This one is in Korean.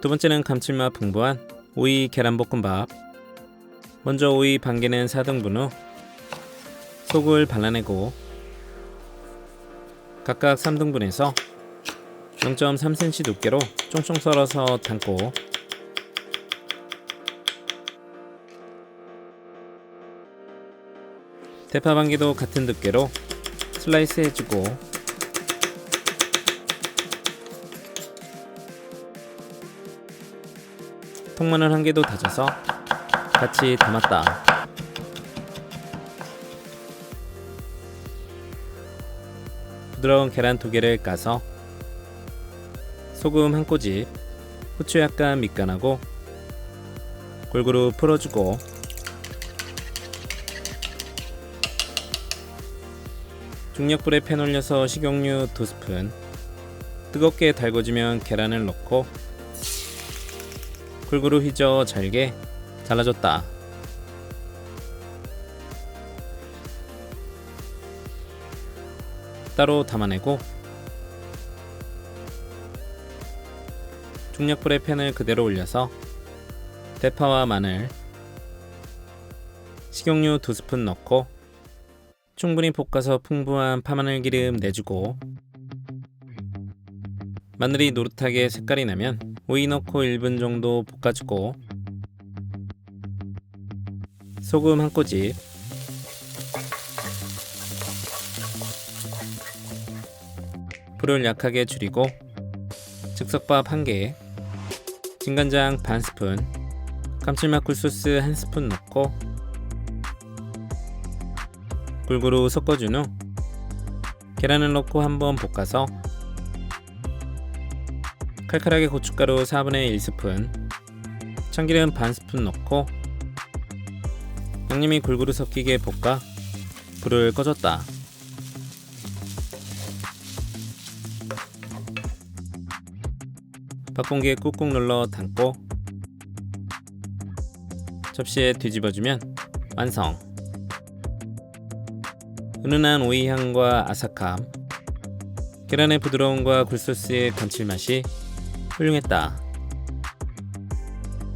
두 번째는 감칠맛 풍부한 오이 계란볶음밥. 먼저 오이 반 개는 4등분 후 속을 발라내고 각각 3등분해서 0.3cm 두께로 쫑쫑 썰어서 담고 대파 반 개도 같은 두께로 슬라이스 해주고 통마늘 한 개도 다져서 같이 담았다. 부드러운 계란 두 개를 까서 소금 한 꼬집, 후추 약간 밑간하고 골고루 풀어주고 중약불에 팬 올려서 식용유 두 스푼 뜨겁게 달궈지면 계란을 넣고 골고루 휘저 잘게 잘라줬다. 따로 담아내고 중약불에 팬을 그대로 올려서 대파와 마늘, 식용유 두 스푼 넣고 충분히 볶아서 풍부한 파마늘 기름 내주고 마늘이 노릇하게 색깔이 나면 오이 넣고 1분 정도 볶아주고 소금 한 꼬집. 불을 약하게 줄이고 즉석밥 한 개, 진간장 반 스푼, 감칠맛 굴소스 한 스푼 넣고 골고루 섞어준 후 계란을 넣고 한번 볶아서 칼칼하게 고춧가루 4분의 1스푼, 참기름 반 스푼 넣고 양념이 골고루 섞이게 볶아 불을 꺼줬다. 밥공기에 꾹꾹 눌러 담고 접시에 뒤집어주면 완성. 은은한 오이 향과 아삭함, 계란의 부드러움과 굴소스의 감칠맛이 훌륭했다.